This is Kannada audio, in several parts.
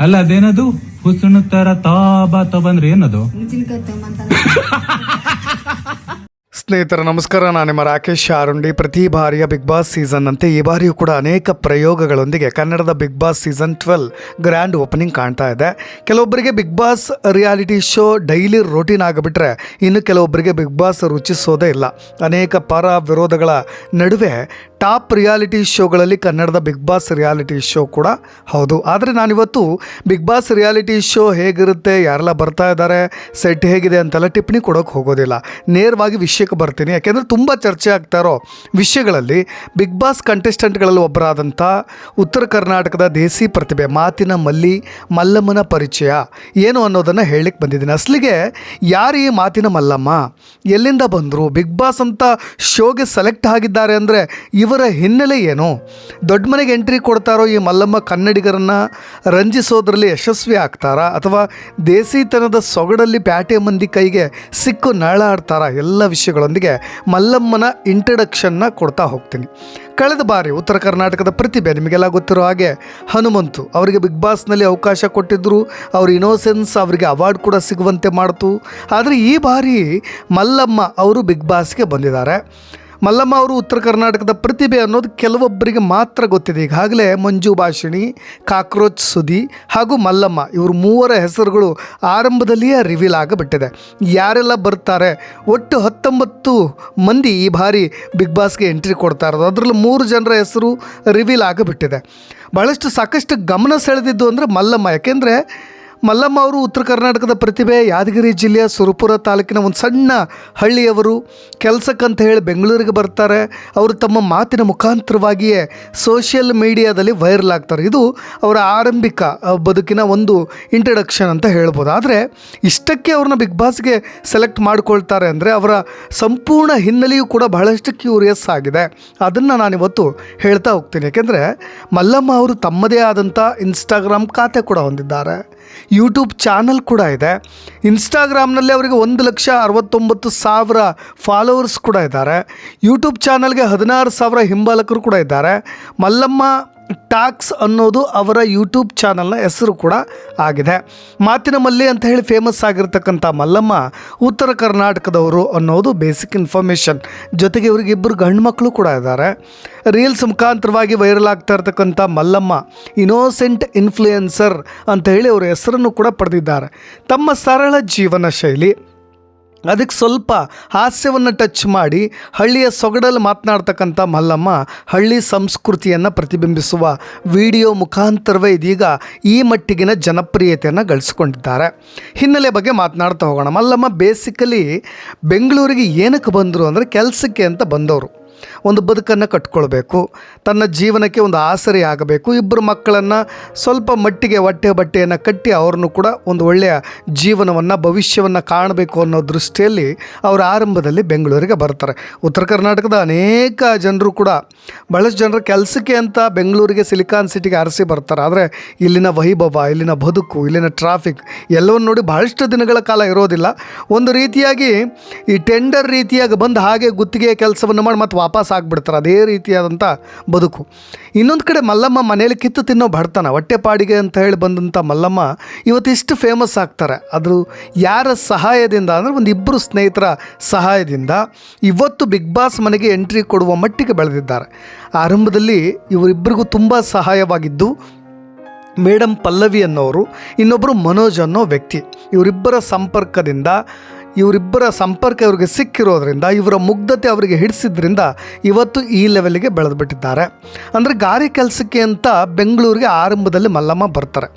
ಅಲ್ಲ ಅದೇನದು? ಹುಸುಣು ತರ ತಾಬಾ ಬಂದ್ರೆ ಏನದು? ಸ್ನೇಹಿತರ, ನಮಸ್ಕಾರ. ನಾನು ನಿಮ್ಮ ರಾಕೇಶ್ ಶಾರುಂಡಿ. ಪ್ರತಿ ಬಾರಿಯ ಬಿಗ್ ಬಾಸ್ ಸೀಸನ್ ಅಂತೆ ಈ ಬಾರಿಯೂ ಕೂಡ ಅನೇಕ ಪ್ರಯೋಗಗಳೊಂದಿಗೆ ಕನ್ನಡದ Bigg Boss season twelve grand opening ಕಾಣ್ತಾ ಇದೆ. ಕೆಲವೊಬ್ಬರಿಗೆ Bigg Boss reality show daily routine ಆಗಿಬಿಟ್ರೆ ಇನ್ನು ಕೆಲವೊಬ್ಬರಿಗೆ ಬಿಗ್ ಬಾಸ್ ರುಚಿಸೋದೇ ಇಲ್ಲ. ಅನೇಕ ಪರ ವಿರೋಧಗಳ ನಡುವೆ ಟಾಪ್ ರಿಯಾಲಿಟಿ ಶೋಗಳಲ್ಲಿ ಕನ್ನಡದ ಬಿಗ್ ಬಾಸ್ ರಿಯಾಲಿಟಿ ಶೋ ಕೂಡ ಹೌದು. ಆದರೆ ನಾನಿವತ್ತು ಬಿಗ್ ಬಾಸ್ ರಿಯಾಲಿಟಿ ಶೋ ಹೇಗಿರುತ್ತೆ, ಯಾರೆಲ್ಲ ಬರ್ತಾ ಇದ್ದಾರೆ ಸೆಟ್ ಹೇಗಿದೆ ಅಂತೆಲ್ಲ ಟಿಪ್ಪಣಿ ಕೊಡೋಕೆ ಹೋಗೋದಿಲ್ಲ. ನೇರವಾಗಿ ವಿಷಯಕ್ಕೆ ಬರ್ತೀನಿ. ಯಾಕೆಂದರೆ ತುಂಬ ಚರ್ಚೆ ಆಗ್ತಾ ಇರೋ ವಿಷಯಗಳಲ್ಲಿ ಬಿಗ್ ಬಾಸ್ ಕಂಟೆಸ್ಟೆಂಟ್ಗಳಲ್ಲಿ ಒಬ್ಬರಾದಂಥ ಉತ್ತರ ಕರ್ನಾಟಕದ ದೇಸಿ ಪ್ರತಿಭೆ ಮಾತಿನ ಮಲ್ಲಿ, ಮಲ್ಲಮ್ಮನ ಪರಿಚಯ ಏನು ಅನ್ನೋದನ್ನು ಹೇಳಲಿಕ್ಕೆ ಬಂದಿದ್ದೀನಿ. ಅಸಲಿಗೆ ಯಾರು ಈ ಮಾತಿನ ಮಲ್ಲಮ್ಮ? ಎಲ್ಲಿಂದ ಬಂದರು? ಬಿಗ್ ಬಾಸ್ ಅಂತ ಶೋಗೆ ಸೆಲೆಕ್ಟ್ ಆಗಿದ್ದಾರೆ ಅಂದರೆ ಇವರ ಹಿನ್ನೆಲೆ ಏನು? ದೊಡ್ಡ ಮನೆಗೆ ಎಂಟ್ರಿ ಕೊಡ್ತಾರೋ ಈ ಮಲ್ಲಮ್ಮ ಕನ್ನಡಿಗರನ್ನು ರಂಜಿಸೋದ್ರಲ್ಲಿ ಯಶಸ್ವಿ ಆಗ್ತಾರಾ? ಅಥವಾ ದೇಸಿತನದ ಸೊಗಡಲ್ಲಿ ಪ್ಯಾಟೆ ಮಂದಿ ಕೈಗೆ ಸಿಕ್ಕು ನರಳಾಡ್ತಾರಾ? ಎಲ್ಲ ವಿಷಯಗಳೊಂದಿಗೆ ಮಲ್ಲಮ್ಮನ ಇಂಟ್ರಡಕ್ಷನ್ನ ಕೊಡ್ತಾ ಹೋಗ್ತೀನಿ. ಕಳೆದ ಬಾರಿ ಉತ್ತರ ಕರ್ನಾಟಕದ ಪ್ರತಿಭೆ ನಿಮಗೆಲ್ಲ ಗೊತ್ತಿರೋ ಹಾಗೆ ಹನುಮಂತು ಅವರಿಗೆ ಬಿಗ್ ಬಾಸ್ನಲ್ಲಿ ಅವಕಾಶ ಕೊಟ್ಟಿದ್ದರು ಅವ್ರ ಇನೋಸೆನ್ಸ್ ಅವರಿಗೆ ಅವಾರ್ಡ್ ಕೂಡ ಸಿಗುವಂತೆ ಮಾಡ್ತು. ಆದರೆ ಈ ಬಾರಿ ಮಲ್ಲಮ್ಮ ಅವರು ಬಿಗ್ ಬಾಸ್ಗೆ ಬಂದಿದ್ದಾರೆ. ಮಲ್ಲಮ್ಮ ಅವರು ಉತ್ತರ ಕರ್ನಾಟಕದ ಪ್ರತಿಭೆ ಅನ್ನೋದು ಕೆಲವೊಬ್ಬರಿಗೆ ಮಾತ್ರ ಗೊತ್ತಿದೆ. ಈಗಾಗಲೇ ಮಂಜು ಭಾಷಿಣಿ, ಕಾಕ್ರೋಚ್ ಸುದಿ ಹಾಗೂ ಮಲ್ಲಮ್ಮ ಇವರು ಮೂವರ ಹೆಸರುಗಳು ಆರಂಭದಲ್ಲಿಯೇ ರಿವೀಲ್ ಆಗಿಬಿಟ್ಟಿದೆ. ಯಾರೆಲ್ಲ ಬರ್ತಾರೆ? ಒಟ್ಟು ಹತ್ತೊಂಬತ್ತು ಮಂದಿ ಈ ಬಾರಿ ಬಿಗ್ ಬಾಸ್ಗೆ ಎಂಟ್ರಿ ಕೊಡ್ತಾ ಇರೋದು. ಅದರಲ್ಲಿ ಮೂರು ಜನರ ಹೆಸರು ರಿವೀಲ್ ಆಗಿಬಿಟ್ಟಿದೆ. ಭಾಳಷ್ಟು ಸಾಕಷ್ಟು ಗಮನ ಸೆಳೆದಿದ್ದು ಅಂದರೆ ಮಲ್ಲಮ್ಮ. ಯಾಕೆಂದರೆ ಮಲ್ಲಮ್ಮ ಅವರು ಉತ್ತರ ಕರ್ನಾಟಕದ ಪ್ರತಿಭೆ, ಯಾದಗಿರಿ ಜಿಲ್ಲೆಯ ಸುರಪುರ ತಾಲೂಕಿನ ಒಂದು ಸಣ್ಣ ಹಳ್ಳಿಯವರು ಕೆಲಸಕ್ಕಂತ ಹೇಳಿ ಬೆಂಗಳೂರಿಗೆ ಬರ್ತಾರೆ. ಅವರು ತಮ್ಮ ಮಾತಿನ ಮುಖಾಂತರವಾಗಿಯೇ ಸೋಷಿಯಲ್ ಮೀಡಿಯಾದಲ್ಲಿ ವೈರಲ್ ಆಗ್ತಾರೆ. ಇದು ಅವರ ಆರಂಭಿಕ ಬದುಕಿನ ಒಂದು ಇಂಟ್ರಡಕ್ಷನ್ ಅಂತ ಹೇಳ್ಬೋದು. ಆದರೆ ಇಷ್ಟಕ್ಕೆ ಅವ್ರನ್ನ ಬಿಗ್ ಬಾಸ್ಗೆ ಸೆಲೆಕ್ಟ್ ಮಾಡ್ಕೊಳ್ತಾರೆ ಅಂದರೆ ಅವರ ಸಂಪೂರ್ಣ ಹಿನ್ನೆಲೆಯೂ ಕೂಡ ಬಹಳಷ್ಟು ಕ್ಯೂರಿಯಸ್ ಆಗಿದೆ. ಅದನ್ನು ನಾನಿವತ್ತು ಹೇಳ್ತಾ ಹೋಗ್ತೀನಿ. ಯಾಕೆಂದರೆ ಮಲ್ಲಮ್ಮ ಅವರು ತಮ್ಮದೇ ಆದಂಥ ಇನ್ಸ್ಟಾಗ್ರಾಮ್ ಖಾತೆ ಕೂಡ ಹೊಂದಿದ್ದಾರೆ. ಯೂಟ್ಯೂಬ್ ಚಾನಲ್ ಕೂಡ ಇದೆ. ಇನ್ಸ್ಟಾಗ್ರಾಮ್ನಲ್ಲಿ ಅವರಿಗೆ ಒಂದು ಲಕ್ಷ ಅರವತ್ತೊಂಬತ್ತು ಸಾವಿರ ಫಾಲೋವರ್ಸ್ ಕೂಡ ಇದ್ದಾರೆ. ಯೂಟ್ಯೂಬ್ ಚಾನಲ್ಗೆ ಹದಿನಾರು ಸಾವಿರ ಹಿಂಬಾಲಕರು ಕೂಡ ಇದ್ದಾರೆ. ಮಲ್ಲಮ್ಮ ಟಾಕ್ಸ್ ಅನ್ನೋದು ಅವರ ಯೂಟ್ಯೂಬ್ ಚಾನಲ್ನ ಹೆಸರು ಕೂಡ ಆಗಿದೆ. ಮಾತಿನ ಮಲ್ಲಿ ಅಂತ ಹೇಳಿ ಫೇಮಸ್ ಆಗಿರ್ತಕ್ಕಂಥ ಮಲ್ಲಮ್ಮ ಉತ್ತರ ಕರ್ನಾಟಕದವರು ಅನ್ನೋದು ಬೇಸಿಕ್ ಇನ್ಫಾರ್ಮೇಷನ್ ಜೊತೆಗೆ ಇವರಿಗೆ ಇಬ್ಬರು ಗಂಡು ಮಕ್ಕಳು ಕೂಡ ಇದ್ದಾರೆ. ರೀಲ್ಸ್ ಮುಖಾಂತರವಾಗಿ ವೈರಲ್ ಆಗ್ತಾ ಇರ್ತಕ್ಕಂಥ ಮಲ್ಲಮ್ಮ ಇನೋಸೆಂಟ್ ಇನ್ಫ್ಲೂಯೆನ್ಸರ್ ಅಂತ ಹೇಳಿ ಅವರ ಹೆಸರನ್ನು ಕೂಡ ಪಡೆದಿದ್ದಾರೆ. ತಮ್ಮ ಸರಳ ಜೀವನ ಶೈಲಿ. ಅದಕ್ಕೆ ಸ್ವಲ್ಪ ಹಾಸ್ಯವನ್ನು ಟಚ್ ಮಾಡಿ ಹಳ್ಳಿಯ ಸೊಗಡಲ್ಲಿ ಮಾತನಾಡ್ತಕ್ಕಂಥ ಮಲ್ಲಮ್ಮ ಹಳ್ಳಿ ಸಂಸ್ಕೃತಿಯನ್ನು ಪ್ರತಿಬಿಂಬಿಸುವ ವಿಡಿಯೋ ಮುಖಾಂತರವೇ ಇದೀಗ ಈ ಮಟ್ಟಿಗಿನ ಜನಪ್ರಿಯತೆಯನ್ನು ಗಳಿಸ್ಕೊಂಡಿದ್ದಾರೆ. ಹಿನ್ನೆಲೆ ಬಗ್ಗೆ ಮಾತನಾಡ್ತಾ ಹೋಗೋಣ. ಮಲ್ಲಮ್ಮ ಬೇಸಿಕಲಿ ಬೆಂಗಳೂರಿಗೆ ಏನಕ್ಕೆ ಬಂದರು ಅಂದರೆ ಕೆಲಸಕ್ಕೆ ಅಂತ ಬಂದವರು. ಒಂದು ಬದುಕನ್ನು ಕಟ್ಕೊಳ್ಬೇಕು, ತನ್ನ ಜೀವನಕ್ಕೆ ಒಂದು ಆಸರೆ ಆಗಬೇಕು ಇಬ್ಬರು ಮಕ್ಕಳನ್ನು ಸ್ವಲ್ಪ ಮಟ್ಟಿಗೆ ಹೊಟ್ಟೆ ಬಟ್ಟೆಯನ್ನು ಕಟ್ಟಿ ಅವ್ರನ್ನೂ ಕೂಡ ಒಂದು ಒಳ್ಳೆಯ ಜೀವನವನ್ನು, ಭವಿಷ್ಯವನ್ನು ಕಾಣಬೇಕು ಅನ್ನೋ ದೃಷ್ಟಿಯಲ್ಲಿ ಅವರು ಆರಂಭದಲ್ಲಿ ಬೆಂಗಳೂರಿಗೆ ಬರ್ತಾರೆ. ಉತ್ತರ ಕರ್ನಾಟಕದ ಅನೇಕ ಜನರು ಕೂಡ, ಬಹಳಷ್ಟು ಜನರು ಕೆಲಸಕ್ಕೆ ಅಂತ ಬೆಂಗಳೂರಿಗೆ ಸಿಲಿಕಾನ್ ಸಿಟಿಗೆ ಅರಸಿ ಬರ್ತಾರೆ. ಆದರೆ ಇಲ್ಲಿನ ವೈಭವ, ಇಲ್ಲಿನ ಬದುಕು, ಇಲ್ಲಿನ ಟ್ರಾಫಿಕ್ ಎಲ್ಲವನ್ನು ನೋಡಿ ಭಾಳಷ್ಟು ದಿನಗಳ ಕಾಲ ಇರೋದಿಲ್ಲ. ಒಂದು ರೀತಿಯಾಗಿ ಈ ಟೆಂಡರ್ ರೀತಿಯಾಗಿ ಬಂದು ಹಾಗೆ ಗುತ್ತಿಗೆ ಕೆಲಸವನ್ನು ಮಾಡಿ ಮತ್ತೆ ವಾಪಸ್ ಆಗಿಬಿಡ್ತಾರೆ, ಅದೇ ರೀತಿಯಾದಂಥ ಬದುಕು. ಇನ್ನೊಂದು ಕಡೆ ಮಲ್ಲಮ್ಮ ಮನೇಲಿ ಕಿತ್ತು ತಿನ್ನೋ ಬಡತನ ಹೊಟ್ಟೆಪಾಡಿಗೆ ಅಂತ ಹೇಳಿ ಬಂದಂಥ ಮಲ್ಲಮ್ಮ ಇವತ್ತಿಷ್ಟು ಫೇಮಸ್ ಆಗ್ತಾರೆ. ಆದರೂ ಯಾರ ಸಹಾಯದಿಂದ, ಅಂದರೆ ಒಂದು ಇಬ್ಬರು ಸ್ನೇಹಿತರ ಸಹಾಯದಿಂದ ಇವತ್ತು ಬಿಗ್ ಬಾಸ್ ಮನೆಗೆ ಎಂಟ್ರಿ ಕೊಡುವ ಮಟ್ಟಿಗೆ ಬೆಳೆದಿದ್ದಾರೆ. ಆರಂಭದಲ್ಲಿ ಇವರಿಬ್ಬರಿಗೂ ತುಂಬ ಸಹಾಯವಾಗಿದ್ದು ಮೇಡಮ್ ಪಲ್ಲವಿ ಅನ್ನೋರು ಇನ್ನೊಬ್ಬರು ಮನೋಜ್ ಅನ್ನೋ ವ್ಯಕ್ತಿ. ಇವರಿಬ್ಬರ ಸಂಪರ್ಕದಿಂದ ಇವರಿಬ್ಬರ ಸಂಪರ್ಕ ಇವರಿಗೆ ಸಿಕ್ಕಿರೋದ್ರಿಂದ, ಇವರ ಮುಗ್ಧತೆ ಅವರಿಗೆ ಹಿಡಿಸಿದ್ರಿಂದ ಇವತ್ತು ಈ ಲೆವೆಲ್ಗೆ ಬೆಳೆದುಬಿಟ್ಟಿದ್ದಾರೆ. ಅಂದರೆ ಗಾರೆ ಕೆಲಸಕ್ಕೆ ಅಂತ ಬೆಂಗಳೂರಿಗೆ ಆರಂಭದಲ್ಲಿ ಮಲ್ಲಮ್ಮ ಬರ್ತಾರೆ.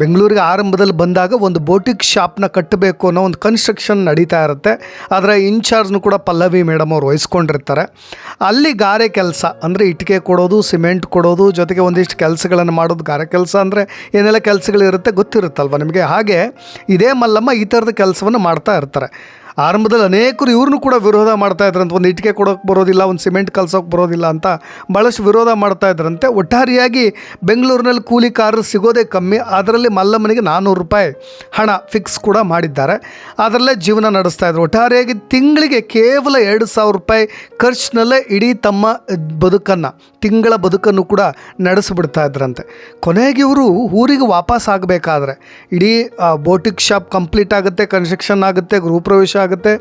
ಬೆಂಗಳೂರಿಗೆ ಆರಂಭದಲ್ಲಿ ಬಂದಾಗ ಒಂದು ಬೋಟಿಕ್ ಶಾಪ್ನ ಕಟ್ಟಬೇಕು ಅನ್ನೋ ಒಂದು ಕನ್ಸ್ಟ್ರಕ್ಷನ್ ನಡೀತಾ ಇರುತ್ತೆ. ಅದರ ಇನ್ಚಾರ್ಜ್ನು ಕೂಡ ಪಲ್ಲವಿ ಮೇಡಮ್ ಅವ್ರು ವಹಿಸ್ಕೊಂಡಿರ್ತಾರೆ. ಅಲ್ಲಿ ಗಾರೆ ಕೆಲಸ, ಅಂದರೆ ಇಟ್ಟಿಗೆ ಕೊಡೋದು, ಸಿಮೆಂಟ್ ಕೊಡೋದು, ಜೊತೆಗೆ ಒಂದಿಷ್ಟು ಕೆಲಸಗಳನ್ನು ಮಾಡೋದು ಗಾರೆ ಕೆಲಸ ಅಂದರೆ ಏನೆಲ್ಲ ಕೆಲಸಗಳಿರುತ್ತೆ ಗೊತ್ತಿರುತ್ತಲ್ವ ನಿಮಗೆ? ಹಾಗೆ ಇದೇ ಮಲ್ಲಮ್ಮ ಈ ಥರದ ಕೆಲಸವನ್ನು ಮಾಡ್ತಾ ಇರ್ತಾರೆ. ಆರಂಭದಲ್ಲಿ ಅನೇಕರು ಇವ್ರನ್ನೂ ಕೂಡ ವಿರೋಧ ಮಾಡ್ತಾ ಇದ್ರಂತೆ ಒಂದು ಇಟ್ಟಿಗೆ ಕೊಡೋಕೆ ಬರೋದಿಲ್ಲ, ಒಂದು ಸಿಮೆಂಟ್ ಕಲ್ಸೋಕೆ ಬರೋದಿಲ್ಲ ಅಂತ ಭಾಳಷ್ಟು ವಿರೋಧ ಮಾಡ್ತಾ ಇದ್ರಂತೆ. ಒಟ್ಟಾರೆಯಾಗಿ ಬೆಂಗಳೂರಿನಲ್ಲಿ ಕೂಲಿ ಕಾರು ಸಿಗೋದೇ ಕಮ್ಮಿ, ಅದರಲ್ಲಿ ಮಲ್ಲಮ್ಮನಿಗೆ ನಾನ್ನೂರು ರೂಪಾಯಿ ಹಣ ಫಿಕ್ಸ್ ಕೂಡ ಮಾಡಿದ್ದಾರೆ. ಅದರಲ್ಲೇ ಜೀವನ ನಡೆಸ್ತಾ ಇದ್ರು. ಒಟ್ಟಾರೆಯಾಗಿ ತಿಂಗಳಿಗೆ ಕೇವಲ ಎರಡು ಸಾವಿರ ರೂಪಾಯಿ ಖರ್ಚಿನಲ್ಲೇ ಇಡೀ ತಮ್ಮ ಬದುಕನ್ನು, ತಿಂಗಳ ಬದುಕನ್ನು ಕೂಡ ನಡೆಸಿಬಿಡ್ತಾ ಇದ್ರಂತೆ. ಕೊನೆಗೆ ಇವರು ಊರಿಗೆ ವಾಪಸ್ ಆಗಬೇಕಾದ್ರೆ, ಇಡೀ ಬೋಟಿಕ್ ಶಾಪ್ ಕಂಪ್ಲೀಟ್ ಆಗುತ್ತೆ ಕನ್ಸ್ಟ್ರಕ್ಷನ್ ಆಗುತ್ತೆ, ಗೃಹಪ್ರವೇಶ ಆಗುತ್ತೆ,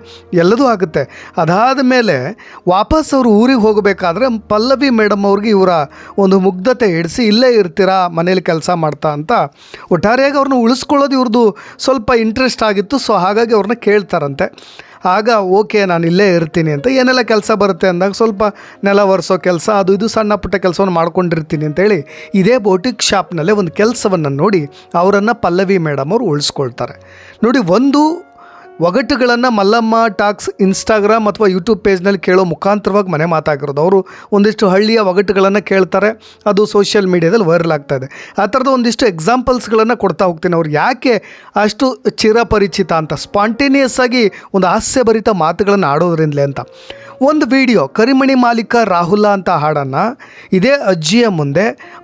ಎಲ್ಲದೂ ಆಗುತ್ತೆ. ಅದಾದ ಮೇಲೆ ವಾಪಸ್ ಅವರು ಊರಿಗೆ ಹೋಗಬೇಕಾದ್ರೆ ಪಲ್ಲವಿ ಮೇಡಮ್ ಅವ್ರಿಗೆ ಇವರ ಒಂದು ಮುಗ್ಧತೆ ಹಿಡಿಸಿ ಇಲ್ಲೇ ಇರ್ತೀರಾ, ಮನೇಲಿ ಕೆಲಸ ಮಾಡ್ತಾ ಅಂತ. ಒಟ್ಟಾರೆಯಾಗಿ ಅವ್ರನ್ನ ಉಳಿಸ್ಕೊಳ್ಳೋದು ಇವ್ರದ್ದು ಸ್ವಲ್ಪ ಇಂಟ್ರೆಸ್ಟ್ ಆಗಿತ್ತು ಸೊ ಹಾಗಾಗಿ ಅವ್ರನ್ನ ಕೇಳ್ತಾರಂತೆ. ಆಗ, ಓಕೆ, ನಾನು ಇಲ್ಲೇ ಇರ್ತೀನಿ ಅಂತ. ಏನೆಲ್ಲ ಕೆಲಸ ಬರುತ್ತೆ ಅಂದಾಗ ಸ್ವಲ್ಪ ನೆಲ ಒರೆಸೋ ಕೆಲಸ, ಅದು ಇದು ಸಣ್ಣ ಪುಟ್ಟ ಕೆಲಸವನ್ನು ಮಾಡ್ಕೊಂಡಿರ್ತೀನಿ ಅಂತೇಳಿ ಇದೇ ಬೋಟಿಕ್ ಶಾಪ್ನಲ್ಲೇ ಒಂದು ಕೆಲಸವನ್ನು ನೋಡಿ ಅವರನ್ನು ಪಲ್ಲವಿ ಮೇಡಮ್ ಅವರು ಉಳಿಸ್ಕೊಳ್ತಾರೆ. ನೋಡಿ, ಒಂದು ಒಗಟುಗಳನ್ನು ಮಲ್ಲಮ್ಮ ಟಾಕ್ಸ್ ಇನ್ಸ್ಟಾಗ್ರಾಮ್ ಅಥವಾ ಯೂಟ್ಯೂಬ್ ಪೇಜ್ನಲ್ಲಿ ಕೇಳೋ ಮುಖಾಂತರವಾಗಿ ಮನೆ ಮಾತಾಗಿರೋದು. ಅವರು ಒಂದಿಷ್ಟು ಹಳ್ಳಿಯ ಒಗಟುಗಳನ್ನು ಕೇಳ್ತಾರೆ. ಅದು ಸೋಷಿಯಲ್ ಮೀಡಿಯಾದಲ್ಲಿ ವೈರಲ್ ಆಗ್ತಾ ಇದೆ. ಆ ಥರದ ಒಂದಿಷ್ಟು ಎಕ್ಸಾಂಪಲ್ಸ್ಗಳನ್ನು ಕೊಡ್ತಾ ಹೋಗ್ತೀನಿ ಅವ್ರು. ಯಾಕೆ ಅಷ್ಟು ಚಿರಪರಿಚಿತ ಅಂತ, ಸ್ಪಾಂಟೇನಿಯಸ್ ಆಗಿ ಒಂದು ಹಾಸ್ಯಭರಿತ ಮಾತುಗಳನ್ನು ಆಡೋದ್ರಿಂದಲೇ ಅಂತ. ಒಂದು ವಿಡಿಯೋ, ಕರಿಮಣಿ ಮಾಲೀಕ ರಾಹುಲ ಅಂತ ಹಾಡನ್ನು ಇದೇ ಅಜ್ಜಿಯ ಮುಂದೆ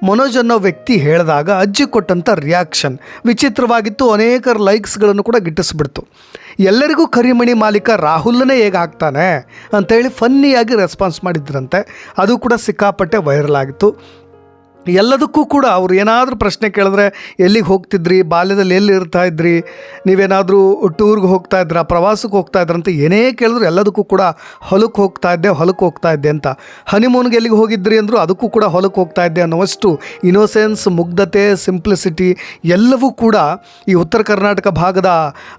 ಮನೋಜ್ ಅನ್ನೋ ವ್ಯಕ್ತಿ ಹೇಳಿದಾಗ ಅಜ್ಜಿ ಕೊಟ್ಟಂಥ ರಿಯಾಕ್ಷನ್ ವಿಚಿತ್ರವಾಗಿತ್ತು. ಅನೇಕ ಲೈಕ್ಸ್ಗಳನ್ನು ಕೂಡ ಗಿಟ್ಟಿಸ್ಬಿಡ್ತು. ಎಲ್ಲರಿಗೂ ಕರಿಮಣಿ ಮಾಲೀಕ ರಾಹುಲ್ನೇ ಹೇಗೆ ಹಾಕ್ತಾನೆ ಅಂತೇಳಿ ಫನ್ನಿಯಾಗಿ ರೆಸ್ಪಾನ್ಸ್ ಮಾಡಿದ್ರಂತೆ. ಅದು ಕೂಡ ಸಿಕ್ಕಾಪಟ್ಟೆ ವೈರಲ್ ಆಗಿತ್ತು. ಎಲ್ಲದಕ್ಕೂ ಕೂಡ ಅವ್ರು ಏನಾದರೂ ಪ್ರಶ್ನೆ ಕೇಳಿದ್ರೆ ಎಲ್ಲಿಗೆ ಹೋಗ್ತಿದ್ರಿ, ಬಾಲ್ಯದಲ್ಲಿ ಎಲ್ಲಿ ಇರ್ತಾ ಇದ್ರಿ, ನೀವೇನಾದರೂ ಟೂರ್ಗೆ ಹೋಗ್ತಾ ಇದ್ರಾ, ಪ್ರವಾಸಕ್ಕೆ ಹೋಗ್ತಾ ಅಂತ ಏನೇ ಕೇಳಿದ್ರು ಎಲ್ಲದಕ್ಕೂ ಕೂಡ ಹೊಲಕ್ಕೆ ಹೋಗ್ತಾ ಇದ್ದೆ ಹೊಲಕ್ಕೆ ಹೋಗ್ತಾ ಇದ್ದೆ ಅಂತ. ಹನಿಮೂನ್ಗೆ ಎಲ್ಲಿಗೆ ಹೋಗಿದ್ರಿ ಅಂದರು ಅದಕ್ಕೂ ಕೂಡ ಹೊಲಕ್ಕೆ ಹೋಗ್ತಾ ಇದ್ದೆ ಅನ್ನೋವಷ್ಟು ಇನೋಸೆನ್ಸ್ ಮುಗ್ಧತೆ ಸಿಂಪ್ಲಿಸಿಟಿ ಎಲ್ಲವೂ ಕೂಡ ಈ ಉತ್ತರ ಕರ್ನಾಟಕ ಭಾಗದ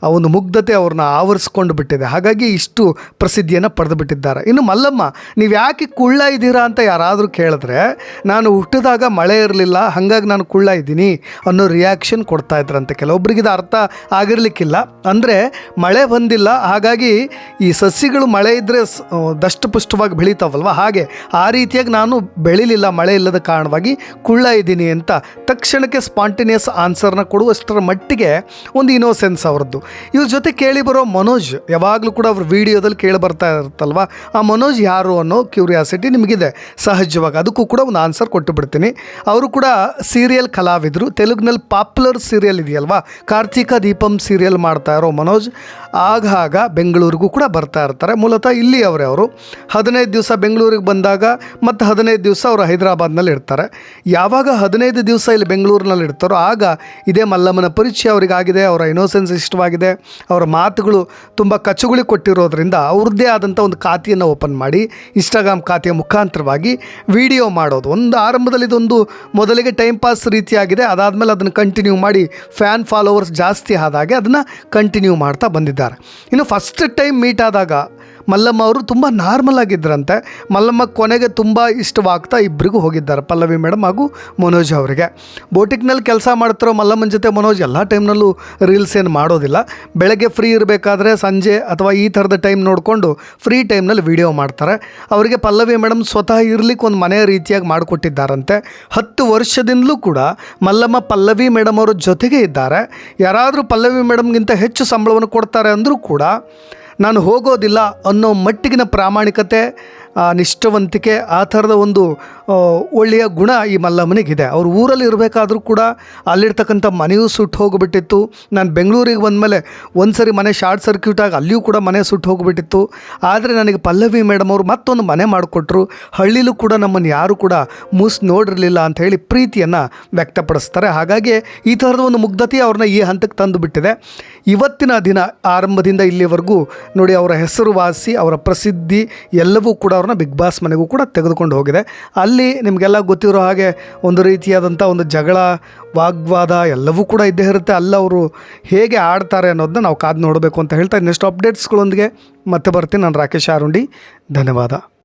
ಆ ಒಂದು ಮುಗ್ಧತೆ ಅವ್ರನ್ನ ಆವರಿಸ್ಕೊಂಡು ಬಿಟ್ಟಿದೆ. ಹಾಗಾಗಿ ಇಷ್ಟು ಪ್ರಸಿದ್ಧಿಯನ್ನು ಪಡೆದು ಬಿಟ್ಟಿದ್ದಾರೆ. ಇನ್ನು ಮಲ್ಲಮ್ಮ ನೀವು ಯಾಕೆ ಕುಳ್ಳ ಇದ್ದೀರಾ ಅಂತ ಯಾರಾದರೂ ಕೇಳಿದ್ರೆ, ನಾನು ಹುಟ್ಟಿದಾಗ ಮಳೆ ಇರಲಿಲ್ಲ, ಹಾಗಾಗಿ ನಾನು ಕುಳ್ಳ ಇದ್ದೀನಿ ಅನ್ನೋ ರಿಯಾಕ್ಷನ್ ಕೊಡ್ತಾ ಇದ್ರಂತೆ. ಕೆಲವೊಬ್ರಿಗೆ ಇದು ಅರ್ಥ ಆಗಿರಲಿಕ್ಕಿಲ್ಲ. ಅಂದರೆ ಮಳೆ ಬಂದಿಲ್ಲ, ಹಾಗಾಗಿ ಈ ಸಸ್ಯಗಳು ಮಳೆ ಇದ್ದರೆ ದಷ್ಟಪುಷ್ಟವಾಗಿ ಬೆಳೀತಾವಲ್ವ? ಹಾಗೆ ಆ ರೀತಿಯಾಗಿ ನಾನು ಬೆಳಿಲಿಲ್ಲ, ಮಳೆ ಇಲ್ಲದ ಕಾರಣವಾಗಿ ಕುಳ್ಳ ಇದ್ದೀನಿ ಅಂತ ತಕ್ಷಣಕ್ಕೆ ಸ್ಪಾಂಟೇನಿಯಸ್ ಆನ್ಸರ್ನ ಕೊಡುವಷ್ಟರ ಮಟ್ಟಿಗೆ ಒಂದು ಇನೋಸೆನ್ಸ್ ಅವ್ರದ್ದು. ಇವ್ರ ಜೊತೆ ಕೇಳಿ ಬರೋ ಮನೋಜ್, ಯಾವಾಗಲೂ ಕೂಡ ಅವ್ರ ವಿಡಿಯೋದಲ್ಲಿ ಕೇಳಿ ಬರ್ತಾ ಇರುತ್ತಲ್ವ? ಆ ಮನೋಜ್ ಯಾರು ಅನ್ನೋ ಕ್ಯೂರಿಯಾಸಿಟಿ ನಿಮಗಿದೆ. ಸಹಜವಾಗಿ ಅದಕ್ಕೂ ಕೂಡ ಒಂದು ಆನ್ಸರ್ ಕೊಟ್ಟು ಬಿಡ್ತೀನಿ. ಅವರು ಕೂಡ ಸೀರಿಯಲ್ ಕಲಾವಿದರು. ತೆಲುಗಿನಲ್ಲಿ ಪಾಪ್ಯುಲರ್ ಸೀರಿಯಲ್ ಇದೆಯಲ್ವಾ? ಕಾರ್ತಿಕ ದೀಪಂ ಸೀರಿಯಲ್ ಮಾಡ್ತಾ ಇರೋ ಮನೋಜ್. ಆಗಾಗ ಬೆಂಗಳೂರಿಗೂ ಕೂಡ ಬರ್ತಾ ಇರ್ತಾರೆ. ಮೂಲತಃ ಇಲ್ಲಿ ಅವರೇ. ಅವರು ಹದಿನೈದು ದಿವಸ ಬೆಂಗಳೂರಿಗೆ ಬಂದಾಗ ಮತ್ತು ಹದಿನೈದು ದಿವಸ ಅವರು ಹೈದರಾಬಾದ್ನಲ್ಲಿ ಇರ್ತಾರೆ. ಯಾವಾಗ ಹದಿನೈದು ದಿವಸ ಇಲ್ಲಿ ಬೆಂಗಳೂರಿನಲ್ಲಿ ಇರ್ತಾರೋ ಆಗ ಇದೇ ಮಲ್ಲಮ್ಮನ ಪರಿಚಯ ಅವರಿಗಾಗಿದೆ. ಅವರ ಇನೋಸೆನ್ಸ್ ಇಷ್ಟವಾಗಿದೆ. ಅವರ ಮಾತುಗಳು ತುಂಬ ಕಚ್ಚುಗಳಿ ಕೊಟ್ಟಿರೋದ್ರಿಂದ ಅವ್ರದ್ದೇ ಆದಂಥ ಒಂದು ಖಾತೆಯನ್ನು ಓಪನ್ ಮಾಡಿ ಇನ್ಸ್ಟಾಗ್ರಾಮ್ ಖಾತೆಯ ಮುಖಾಂತರವಾಗಿ ವಿಡಿಯೋ ಮಾಡೋದು. ಒಂದು ಆರಂಭದಲ್ಲಿ ಇದೊಂದು ಮೊದಲಿಗೆ ಟೈಮ್ ಪಾಸ್ ರೀತಿಯಾಗಿದೆ. ಅದಾದಮೇಲೆ ಅದನ್ನು ಕಂಟಿನ್ಯೂ ಮಾಡಿ ಫ್ಯಾನ್ ಫಾಲೋವರ್ಸ್ ಜಾಸ್ತಿ ಆದಾಗೆ ಅದನ್ನು ಕಂಟಿನ್ಯೂ ಮಾಡ್ತಾ ಬಂದಿದ್ದಾರೆ. ಇನ್ನು ಫಸ್ಟ್ ಟೈಮ್ ಮೀಟ್ ಆದಾಗ ಮಲ್ಲಮ್ಮ ಅವರು ತುಂಬ ನಾರ್ಮಲ್ ಆಗಿದ್ದರಂತೆ ಮಲ್ಲಮ್ಮ ಕೊನೆಗೆ ತುಂಬ ಇಷ್ಟವಾಗ್ತಾ ಇಬ್ಬರಿಗೂ ಹೋಗಿದ್ದಾರೆ, ಪಲ್ಲವಿ ಮೇಡಮ್ ಹಾಗೂ ಮನೋಜ್ ಅವರಿಗೆ. ಬೋಟಿಕ್ನಲ್ಲಿ ಕೆಲಸ ಮಾಡ್ತಿರೋ ಮಲ್ಲಮ್ಮನ ಜೊತೆ ಮನೋಜ್ ಎಲ್ಲ ಟೈಮ್ನಲ್ಲೂ ರೀಲ್ಸ್ ಏನು ಮಾಡೋದಿಲ್ಲ. ಬೆಳಗ್ಗೆ ಫ್ರೀ ಇರಬೇಕಾದ್ರೆ ಸಂಜೆ ಅಥವಾ ಈ ಥರದ ಟೈಮ್ ನೋಡಿಕೊಂಡು ಫ್ರೀ ಟೈಮ್ನಲ್ಲಿ ವಿಡಿಯೋ ಮಾಡ್ತಾರೆ. ಅವರಿಗೆ ಪಲ್ಲವಿ ಮೇಡಮ್ ಸ್ವತಃ ಇರ್ಲಿಕ್ಕೆ ಒಂದು ಮನೆಯ ರೀತಿಯಾಗಿ ಮಾಡಿಕೊಟ್ಟಿದ್ದಾರಂತೆ. ಹತ್ತು ವರ್ಷದಿಂದಲೂ ಕೂಡ ಮಲ್ಲಮ್ಮ, ಪಲ್ಲವಿ ಮೇಡಮ್ ಅವರ ಜೊತೆಗೆ ಇದ್ದಾರೆ. ಯಾರಾದರೂ ಪಲ್ಲವಿ ಮೇಡಮ್ಗಿಂತ ಹೆಚ್ಚು ಸಂಬಳವನ್ನು ಕೊಡ್ತಾರೆ ಅಂದರೂ ಕೂಡ ನಾನು ಹೋಗೋದಿಲ್ಲ ಅನ್ನೋ ಮಟ್ಟಿಗಿನ ಪ್ರಾಮಾಣಿಕತೆ ನಿಷ್ಠವಂತಿಕೆ ಆ ಥರದ ಒಂದು ಒಳ್ಳೆಯ ಗುಣ ಈ ಮಲ್ಲಮ್ಮನಿಗಿದೆ. ಅವ್ರ ಊರಲ್ಲಿ ಇರಬೇಕಾದ್ರೂ ಕೂಡ ಅಲ್ಲಿರ್ತಕ್ಕಂಥ ಮನೆಯೂ ಸುಟ್ಟು ಹೋಗಿಬಿಟ್ಟಿತ್ತು. ನಾನು ಬೆಂಗಳೂರಿಗೆ ಬಂದಮೇಲೆ ಒಂದು ಸರಿ ಮನೆ ಶಾರ್ಟ್ ಸರ್ಕ್ಯೂಟ್ ಆಗಿ ಅಲ್ಲಿಯೂ ಕೂಡ ಮನೆ ಸುಟ್ಟು ಹೋಗಿಬಿಟ್ಟಿತ್ತು. ಆದರೆ ನನಗೆ ಪಲ್ಲವಿ ಮೇಡಮ್ ಅವರು ಮತ್ತೊಂದು ಮನೆ ಮಾಡಿಕೊಟ್ರು. ಹಳ್ಳಿಲೂ ಕೂಡ ನಮ್ಮನ್ನು ಯಾರು ಕೂಡ ಮೂಸ್ ನೋಡಿರಲಿಲ್ಲ ಅಂತ ಹೇಳಿ ಪ್ರೀತಿಯನ್ನು ವ್ಯಕ್ತಪಡಿಸ್ತಾರೆ. ಹಾಗಾಗಿ ಈ ಥರದ ಒಂದು ಮುಗ್ಧತೆ ಅವ್ರನ್ನ ಈ ಹಂತಕ್ಕೆ ತಂದು ಬಿಟ್ಟಿದೆ. ಇವತ್ತಿನ ದಿನ ಆರಂಭದಿಂದ ಇಲ್ಲಿವರೆಗೂ ನೋಡಿ, ಅವರ ಹೆಸರುವಾಸಿ ಅವರ ಪ್ರಸಿದ್ಧಿ ಎಲ್ಲವೂ ಕೂಡ ಅವ್ರನ್ನ ಬಿಗ್ ಬಾಸ್ ಮನೆಗೂ ಕೂಡ ತೆಗೆದುಕೊಂಡು ಹೋಗಿದೆ. ಅಲ್ಲಿ ನಿಮಗೆಲ್ಲ ಗೊತ್ತಿರೋ ಹಾಗೆ ಒಂದು ರೀತಿಯಾದಂಥ ಒಂದು ಜಗಳ, ವಾಗ್ವಾದ ಎಲ್ಲವೂ ಕೂಡ ಇದ್ದೇ ಇರುತ್ತೆ. ಅಲ್ಲಿ ಅವರು ಹೇಗೆ ಆಡ್ತಾರೆ ಅನ್ನೋದನ್ನ ನಾವು ಕಾದು ನೋಡಬೇಕು ಅಂತ ಹೇಳ್ತಾ ನೆಕ್ಸ್ಟ್ ಅಪ್ಡೇಟ್ಸ್ಗಳೊಂದಿಗೆ ಮತ್ತೆ ಬರ್ತೀನಿ. ನಾನು ರಾಕೇಶ್ ಆರುಂಡಿ. ಧನ್ಯವಾದ.